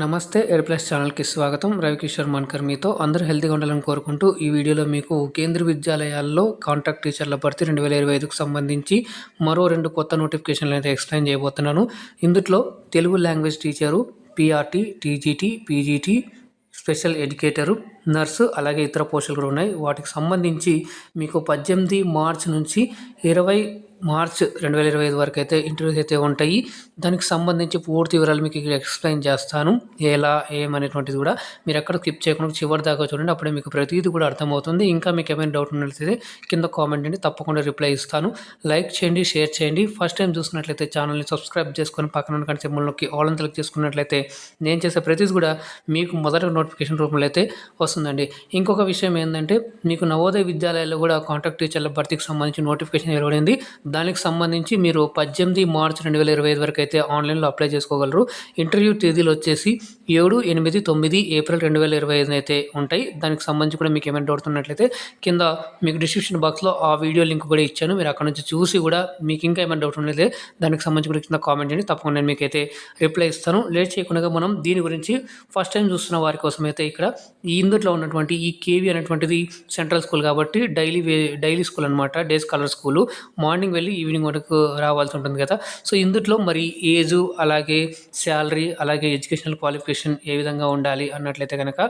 నమస్తే air plus ఛానల్కి స్వాగతం. రవికిషోర్ మన్కర్ మీతో అందరూ హెల్తీగా ఉండాలని కోరుకుంటూ ఈ వీడియోలో మీకు కేంద్ర విద్యాలయాల్లో కాంట్రాక్ట్ టీచర్ల భర్తీ రెండు వేల ఇరవై ఐదుకు సంబంధించి మరో రెండు కొత్త నోటిఫికేషన్లు అయితే ఎక్స్ప్లెయిన్ చేయబోతున్నాను. ఇందులో Telugu language teacher PRT TGT PGT special educator nurse అలాగే ఇతర పోస్టులు కూడా ఉన్నాయి. వాటికి సంబంధించి మీకు పద్దెనిమిది మార్చ్ నుంచి ఇరవై మార్చ్ రెండు వేల ఇరవై ఐదు వరకు అయితే ఇంటర్వ్యూస్ అయితే ఉంటాయి. దానికి సంబంధించి పూర్తి వివరాలు మీకు ఇక్కడ ఎక్స్ప్లెయిన్ చేస్తాను. ఎలా ఏమనేటువంటిది కూడా మీరు ఎక్కడ క్లిప్ చేయకుండా చివరి దాకా చూడండి. అప్పుడే మీకు ప్రతిదీ కూడా అర్థమవుతుంది. ఇంకా మీకు ఏమైనా డౌట్ ఉన్నట్లయితే కింద కామెంట్ అండి తప్పకుండా రిప్లై ఇస్తాను. లైక్ చేయండి షేర్ చేయండి. ఫస్ట్ టైం చూసినట్లయితే ఛానల్ని సబ్స్క్రైబ్ చేసుకొని పక్కన ఉన్న కంటే సింబల్లోకి ఆల్ అంతలకు చేసుకున్నట్లయితే నేను చేసే ప్రతిదీ కూడా మీకు మొదట నోటిఫికేషన్ రూపంలో అయితే వస్తుందండి. ఇంకొక విషయం ఏంటంటే మీకు నవోదయ విద్యాలయాల్లో కూడా కాంట్రాక్ట్ టీచర్ల భర్తీకి సంబంధించి నోటిఫికేషన్ వెలువడింది. దానికి సంబంధించి మీరు పద్దెనిమిది మార్చ్ రెండు వేల ఇరవై ఐదు వరకు అయితే ఆన్లైన్లో అప్లై చేసుకోగలరు. ఇంటర్వ్యూ తేదీలు వచ్చేసి ఏడు ఎనిమిది తొమ్మిది ఏప్రిల్ రెండు వేల ఇరవై ఐదు అయితే ఉంటాయి. దానికి సంబంధించి కూడా మీకు ఏమైనా డౌట్ ఉన్నట్లయితే కింద మీకు డిస్క్రిప్షన్ బాక్స్లో ఆ వీడియో లింక్ కూడా ఇచ్చాను. మీరు అక్కడ నుంచి చూసి కూడా మీకు ఇంకా ఏమైనా డౌట్ ఉన్నట్లయితే దానికి సంబంధించి కూడా కింద కామెంట్ చేయండి. తప్పకుండా నేను మీకైతే రిప్లై ఇస్తాను. లేట్ చేయకుండా మనం దీని గురించి ఫస్ట్ టైం చూస్తున్న వారి కోసం అయితే ఇక్కడ ఈ ఇందులో ఉన్నటువంటి ఈ కేవీ అనేటువంటిది సెంట్రల్ స్కూల్ కాబట్టి డైలీ వే డైలీ స్కూల్ అనమాట డే స్కాలర్ స్కూల్ మార్నింగ్ వెళ్ళి ఈవినింగ్ వరకు రావాల్సి ఉంటుంది కదా. సో ఇందులో మరి ఏజు అలాగే శాలరీ అలాగే ఎడ్యుకేషనల్ క్వాలిఫికేషన్ ఏ విధంగా ఉండాలి అన్నట్లయితే కనుక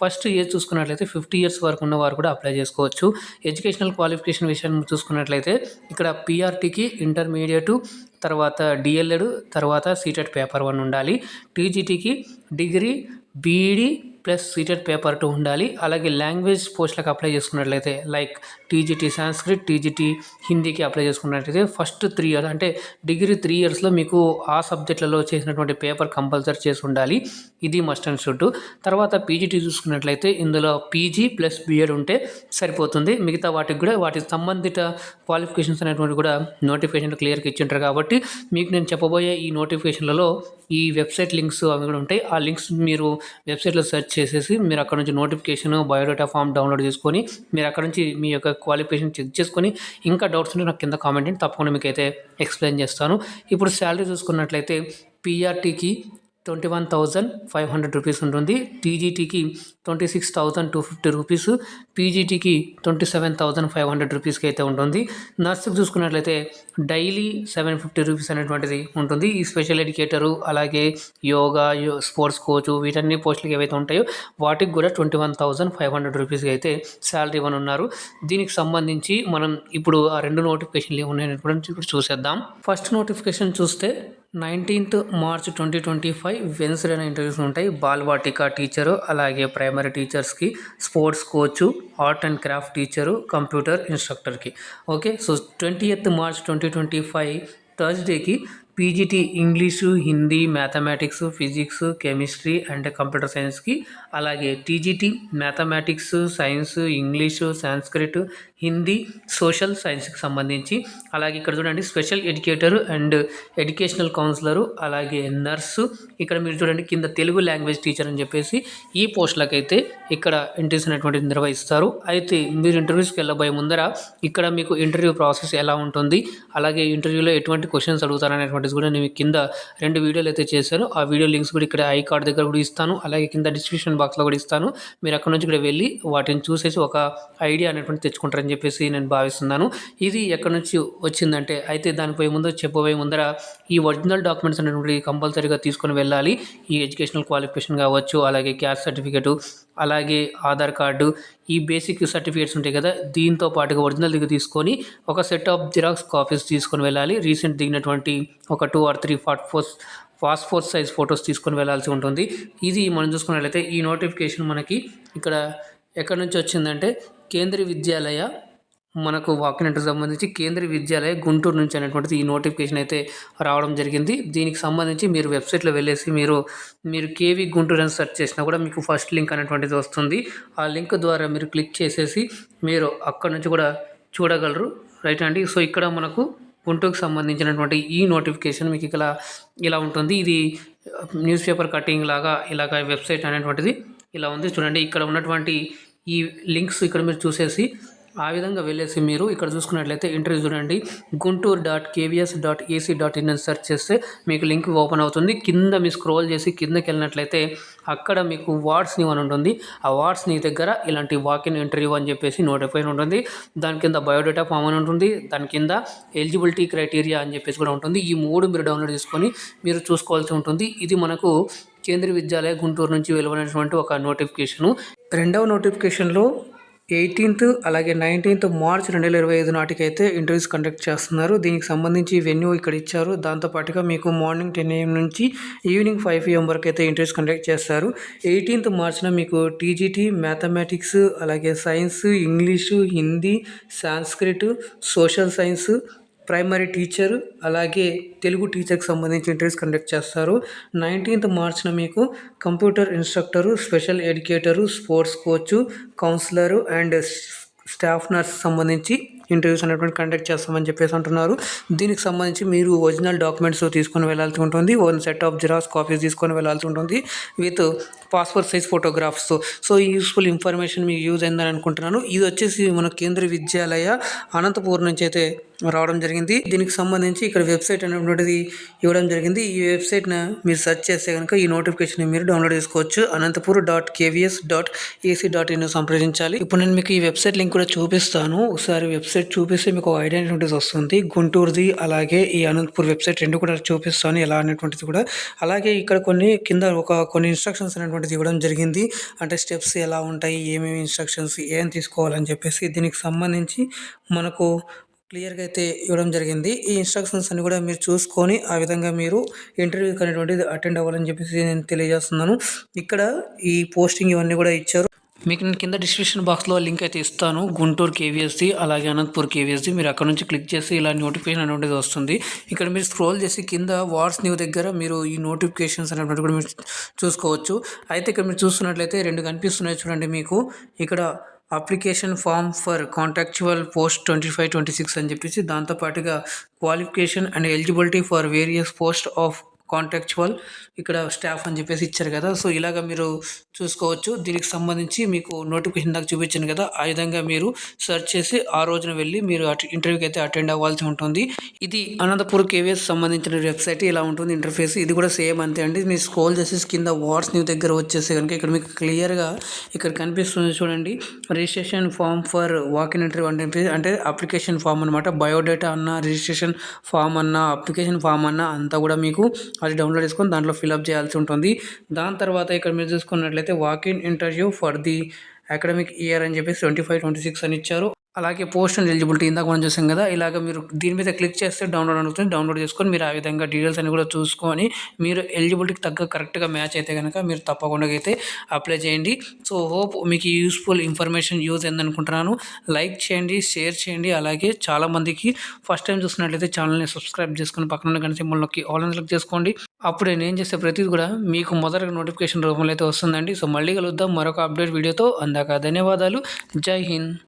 ఫస్ట్ ఏజ్ చూసుకున్నట్లయితే ఫిఫ్టీ ఇయర్స్ వరకు ఉన్న వారు కూడా అప్లై చేసుకోవచ్చు. ఎడ్యుకేషనల్ క్వాలిఫికేషన్ విషయం చూసుకున్నట్లయితే ఇక్కడ పిఆర్టీకి ఇంటర్మీడియట్ తర్వాత డిఎల్ఎడ్ తర్వాత సీటెడ్ పేపర్ వన్ ఉండాలి. టీజీటీకి degree B Ed plus CTET paper two ఉండాలి. అలాగే లాంగ్వేజ్ పోస్టులకు అప్లై చేసుకున్నట్లయితే లైక్ టీజీటీ సాంస్క్రిట్ టీజీటీ హిందీకి అప్లై చేసుకున్నట్లయితే ఫస్ట్ త్రీ ఇయర్స్ అంటే డిగ్రీ త్రీ ఇయర్స్లో మీకు ఆ సబ్జెక్టులలో చేసినటువంటి పేపర్ కంపల్సరీ చేసి ఉండాలి. ఇది మస్ట్ అండ్ షుడ్. తర్వాత పీజీటీ చూసుకున్నట్లయితే ఇందులో పీజీ ప్లస్ బీఎడ్ ఉంటే సరిపోతుంది. మిగతా వాటికి కూడా వాటికి సంబంధిత క్వాలిఫికేషన్స్ అనేటువంటి కూడా నోటిఫికేషన్ క్లియర్గా ఇచ్చింటారు కాబట్టి మీకు నేను చెప్పబోయే ఈ నోటిఫికేషన్లలో ఈ వెబ్సైట్ లింక్స్ అవి కూడా ఉంటాయి. ఆ లింక్స్ మీరు వెబ్సైట్లో సెర్చ్ చేసేసి మీరు అక్కడ నుంచి నోటిఫికేషన్ బయోడేటా ఫామ్ డౌన్లోడ్ చేసుకొని మీరు అక్కడ నుంచి మీ యొక్క క్వాలిఫికేషన్ చెక్ చేసుకొని ఇంకా డౌట్స్ ఉంటే నాకు కింద కామెంట్ చేయండి. తప్పకుండా మీకు అయితే ఎక్స్ప్లెయిన్ చేస్తాను. ఇప్పుడు శాలరీ చూసుకున్నట్లయితే పిఆర్టీకి twenty one thousand five hundred rupees ఉంటుంది టీజీటీకి twenty six thousand two fifty rupees పీజీటీకి twenty seven thousand five hundred రూపీస్కి అయితే ఉంటుంది. నర్సుకి చూసుకున్నట్లయితే డైలీ సెవెన్ ఫిఫ్టీ రూపీస్ అనేటువంటిది ఉంటుంది. ఈ స్పెషల్ ఎడ్యుకేటరు అలాగే యోగా స్పోర్ట్స్ కోచ్ వీటన్ని పోస్టులకి ఏవైతే ఉంటాయో వాటికి కూడా twenty one thousand five hundred రూపీస్కి అయితే శాలరీ ఇవ్వని ఉన్నారు. దీనికి సంబంధించి మనం ఇప్పుడు ఆ రెండు నోటిఫికేషన్లు ఏమున్నాయనేటువంటి ఇప్పుడు చూసేద్దాం. ఫస్ట్ నోటిఫికేషన్ చూస్తే nineteenth March twenty twenty five Wednesday interviews ఉంటాయి. బాల్వాటికా టీచరు అలాగే ప్రైమరీ టీచర్స్కి sports coach art and craft teacher computer ఇన్స్ట్రక్టర్కి. Okay? So twenty eighth March twenty twenty five థర్స్డేకి PGT English Hindi mathematics physics chemistry and computer సైన్స్కి అలాగే TGT mathematics science English Sanskrit Hindi social సైన్స్కి సంబంధించి అలాగే ఇక్కడ చూడండి special educator and educational counsellor అలాగే nurse. ఇక్కడ మీరు చూడండి కింద తెలుగు లాంగ్వేజ్ టీచర్ అని చెప్పేసి ఈ పోస్టులకైతే ఇక్కడ ఇంటర్వ్యూస్ అనేటువంటి నిర్వహిస్తారు. అయితే మీరు ఇంటర్వ్యూస్కి వెళ్ళబోయే ముందర ఇక్కడ మీకు ఇంటర్వ్యూ ప్రాసెస్ ఎలా ఉంటుంది? అలాగే ఇంటర్వ్యూలో ఎటువంటి క్వశ్చన్స్ అడుగుతారనేటువంటిది కూడా నేను కింద రెండు వీడియోలు అయితే చేశాను. ఆ వీడియో లింక్స్ కూడా ఇక్కడ ఐ కార్డ్ దగ్గర కూడా ఇస్తాను. అలాగే కింద డిస్క్రిప్షన్ బాక్స్లో కూడా ఇస్తాను. మీరు అక్కడ నుంచి కూడా వెళ్ళి వాటిని చూసేసి ఒక ఐడియా అనేటువంటి తెచ్చుకుంటారని చెప్పేసి నేను భావిస్తున్నాను. ఇది ఎక్కడి నుంచి వచ్చిందంటే అయితే దానిపై ముందు చెప్పబోయే ముందర ఈ ఒరిజినల్ డాక్యుమెంట్స్ అనేటువంటి కంపల్సరీగా తీసుకొని వెళ్ళాలి. ఈ ఎడ్యుకేషనల్ క్వాలిఫికేషన్ కావచ్చు అలాగే క్యాస్ట్ సర్టిఫికేటు అలాగే ఆధార్ కార్డు ఈ బేసిక్ సర్టిఫికేట్స్ ఉంటాయి కదా దీంతో పాటుగా ఒరిజినల్ దిగి తీసుకొని ఒక సెట్ ఆఫ్ జిరాక్స్ కాపీస్ తీసుకొని వెళ్ళాలి. రీసెంట్ దిగినటువంటి ఒక టూ ఆర్ త్రీ ఫార్ట్ ఫోర్స్ పాస్పోర్ట్ సైజ్ ఫొటోస్ తీసుకొని వెళ్ళాల్సి ఉంటుంది. ఇది మనం చూసుకున్నట్లయితే ఈ నోటిఫికేషన్ మనకి ఇక్కడ ఎక్కడి నుంచి వచ్చిందంటే కేంద్రీయ విద్యాలయ మనకు వాకినట్టు సంబంధించి కేంద్రీయ విద్యాలయ గుంటూరు నుంచి అనేటువంటిది ఈ నోటిఫికేషన్ అయితే రావడం జరిగింది. దీనికి సంబంధించి మీరు వెబ్సైట్లో వెళ్ళేసి మీరు మీరు కేవీ గుంటూరు అని సెర్చ్ చేసినా కూడా మీకు ఫస్ట్ లింక్ అనేటువంటిది వస్తుంది. ఆ లింక్ ద్వారా మీరు క్లిక్ చేసేసి మీరు అక్కడ నుంచి కూడా చూడగలరు. రైట్ అండి? సో ఇక్కడ మనకు గుంటూరుకు సంబంధించినటువంటి ఈ నోటిఫికేషన్ మీకు ఇలా ఇలా ఉంటుంది. ఇది న్యూస్ పేపర్ కటింగ్ లాగా ఇలాగ వెబ్సైట్ అనేటువంటిది ఇలా ఉంది. చూడండి ఇక్కడ ఉన్నటువంటి ఈ లింక్స్ ఇక్కడ మీరు చూసేసి ఆ విధంగా వెళ్ళేసి మీరు ఇక్కడ చూసుకున్నట్లయితే ఇంటర్వ్యూ చూడండి. Guntur dot KVS dot AC dot in అని సెర్చ్ చేస్తే మీకు లింక్ ఓపెన్ అవుతుంది. కింద మీ స్క్రోల్ చేసి కిందకి వెళ్ళినట్లయితే అక్కడ మీకు వాట్స్ న్యూ అని ఉంటుంది. ఆ వాట్స్ నీ దగ్గర ఇలాంటి వాకిన్ ఇంటర్వ్యూ అని చెప్పేసి నోటిఫై ఉంటుంది. దాని కింద బయోడేటా ఫామ్ అని ఉంటుంది. దాని కింద ఎలిజిబిలిటీ క్రైటీరియా అని చెప్పేసి కూడా ఉంటుంది. ఈ మూడు మీరు డౌన్లోడ్ చేసుకొని మీరు చూసుకోవాల్సి ఉంటుంది. ఇది మనకు కేంద్రీయ విద్యాలయ గుంటూరు నుంచి వెలువడినటువంటి ఒక నోటిఫికేషను. రెండవ నోటిఫికేషన్లో ఎయిటీన్త్ అలాగే నైన్టీన్త్ మార్చ్ రెండు వేల ఇరవై ఐదు నాటికైతే ఇంటర్వ్యూస్ కండక్ట్ చేస్తున్నారు. దీనికి సంబంధించి వెన్యూ ఇక్కడ ఇచ్చారు. దాంతోపాటుగా మీకు మార్నింగ్ టెన్ ఏఎం నుంచి ఈవినింగ్ ఫైవ్ పిఎం వరకు అయితే ఇంటర్వ్యూస్ కండక్ట్ చేస్తారు. ఎయిటీన్త్ మార్చ్న మీకు టీజీటీ మ్యాథమెటిక్స్ అలాగే science English Hindi Sanskrit social science primary teacher అలాగే తెలుగు టీచర్కి సంబంధించి ఇంటర్వ్యూస్ కండక్ట్ చేస్తారు. నైన్టీన్త్ మార్చ్న మీకు computer instructor special educator sports coach counsellor and staff nurse సంబంధించి ఇంటర్వ్యూస్ అనేటువంటి కండక్ట్ చేస్తామని చెప్పేసి అంటున్నారు. దీనికి సంబంధించి మీరు ఒరిజినల్ డాక్యుమెంట్స్ తీసుకొని వెళ్ళాల్సి ఉంటుంది. One set of xerox copies తీసుకొని వెళ్ళాల్సి ఉంటుంది. With passport size photographs so ఈ యూస్ఫుల్ ఇన్ఫర్మేషన్ మీకు యూజ్ అయిందని అనుకుంటున్నాను. ఇది వచ్చేసి మన కేంద్ర విద్యాలయ అనంతపూర్ నుంచి అయితే రావడం జరిగింది. దీనికి సంబంధించి ఇక్కడ వెబ్సైట్ అనేటువంటిది ఇవ్వడం జరిగింది. ఈ వెబ్సైట్ను మీరు సెర్చ్ చేస్తే కనుక ఈ నోటిఫికేషన్ మీరు డౌన్లోడ్ చేసుకోవచ్చు. Anantapur dot KVS dot AC dot in సంప్రదించాలి. ఇప్పుడు నేను మీకు ఈ వెబ్సైట్ లింక్ కూడా చూపిస్తాను. ఒకసారి వెబ్సైట్ చూపిస్తే మీకు ఐడియా అనేటువంటిది వస్తుంది. గుంటూరుది అలాగే ఈ అనంతపూర్ వెబ్సైట్ రెండు కూడా చూపిస్తాను. ఎలా అనేటువంటిది కూడా. అలాగే ఇక్కడ కొన్ని కింద ఒక కొన్ని ఇన్స్ట్రక్షన్స్ అనేటువంటిది ఇవ్వడం జరిగింది. అంటే స్టెప్స్ ఎలా ఉంటాయి ఏమేమి ఇన్స్ట్రక్షన్స్ ఏం తీసుకోవాలని చెప్పేసి దీనికి సంబంధించి మనకు క్లియర్గా అయితే ఇవ్వడం జరిగింది. ఈ ఇన్స్ట్రక్షన్స్ అన్ని కూడా మీరు చూసుకొని ఆ విధంగా మీరు ఇంటర్వ్యూకి అనేటువంటిది అటెండ్ అవ్వాలని చెప్పేసి నేను తెలియజేస్తున్నాను. ఇక్కడ ఈ పోస్టింగ్ ఇవన్నీ కూడా ఇచ్చారు. మీకు నేను కింద డిస్క్రిప్షన్ బాక్స్లో లింక్ అయితే ఇస్తాను. గుంటూరు కేవీఎస్సి అలాగే అనంతపూర్ కేవీఎస్సి మీరు అక్కడ నుంచి క్లిక్ చేసి ఇలా నోటిఫికేషన్ అనేటువంటిది వస్తుంది. ఇక్కడ మీరు స్క్రోల్ చేసి కింద వాట్స్ న్యూ దగ్గర మీరు ఈ నోటిఫికేషన్స్ అనేటువంటి కూడా మీరు చూసుకోవచ్చు. అయితే ఇక్కడ మీరు చూస్తున్నట్లయితే రెండు కనిపిస్తున్నాయి చూడండి మీకు. ఇక్కడ application form for contractual post twenty five twenty six అని చెప్పేసి దాంతోపాటుగా qualification and eligibility for various post of contractual ఇక్కడ స్టాఫ్ అని చెప్పేసి ఇచ్చారు కదా. సో ఇలాగ మీరు చూసుకోవచ్చు. దీనికి సంబంధించి మీకు నోటిఫికేషన్ దాకా చూపించాను కదా. ఆ విధంగా మీరు సెర్చ్ చేసి ఆ రోజున వెళ్ళి మీరు ఇంటర్వ్యూకి అయితే అటెండ్ అవ్వాల్సి ఉంటుంది. ఇది అనంతపూర్ కేవీఎస్ సంబంధించిన వెబ్సైట్ ఇలా ఉంటుంది ఇంటర్ఫేస్ ఇది కూడా సేమ్ అంతే అండి. మీరు స్క్రోల్ చేసి కింద వాట్స్ న్యూ దగ్గర వచ్చేసి కనుక ఇక్కడ మీకు క్లియర్గా ఇక్కడ కనిపిస్తుంది చూడండి. Registration form for walk in interview అంటే అంటే అప్లికేషన్ ఫామ్ అనమాట బయోడేటా అన్న రిజిస్ట్రేషన్ ఫామ్ అన్న అప్లికేషన్ ఫామ్ అన్న అంతా కూడా మీకు అది డౌన్లోడ్ చేసుకొని దాంట్లో ఫిల్అప్ చేయాల్సి ఉంటుంది. దాని తర్వాత ఇక్కడ మీరు చూసుకున్నట్లయితే walk in interview for the academic year అని చెప్పేసి ట్వంటీ ఫైవ్ ట్వంటీ సిక్స్ అని ఇచ్చారు. అలాగే పోస్ట్ అండ్ ఎలిజిబిలిటీ ఇందాక మనం చూసాం కదా ఇలాగ మీరు దీని మీద క్లిక్ చేస్తే డౌన్లోడ్ అనుకుంటుంది డౌన్లోడ్ చేసుకొని మీరు ఆ విధంగా డీటెయిల్స్ అన్ని కూడా చూసుకొని మీరు ఎలిజిబిలిటీకి తగ్గ కరెక్ట్గా మ్యాచ్ అయితే కనుక మీరు తప్పకుండా అయితే అప్లై చేయండి. సో హోప్ మీకు యూస్ఫుల్ ఇన్ఫర్మేషన్ యూజ్ అయిందనుకుంటున్నాను. లైక్ చేయండి షేర్ చేయండి. అలాగే చాలామందికి ఫస్ట్ టైం చూసినట్లయితే ఛానల్ని సబ్స్క్రైబ్ చేసుకుని పక్కన ఉన్న గంట సింబల్లోకి ఆల్ క్లిక్ చేసుకోండి. అప్పుడు నేను చేసే ప్రతిదీ కూడా మీకు మొదటగా నోటిఫికేషన్ రూపంలో అయితే వస్తుందండి. సో మళ్ళీ కలుద్దాం. మరొక అప్డేట్ వీడియోతో అందాక. ధన్యవాదాలు. జై హింద్.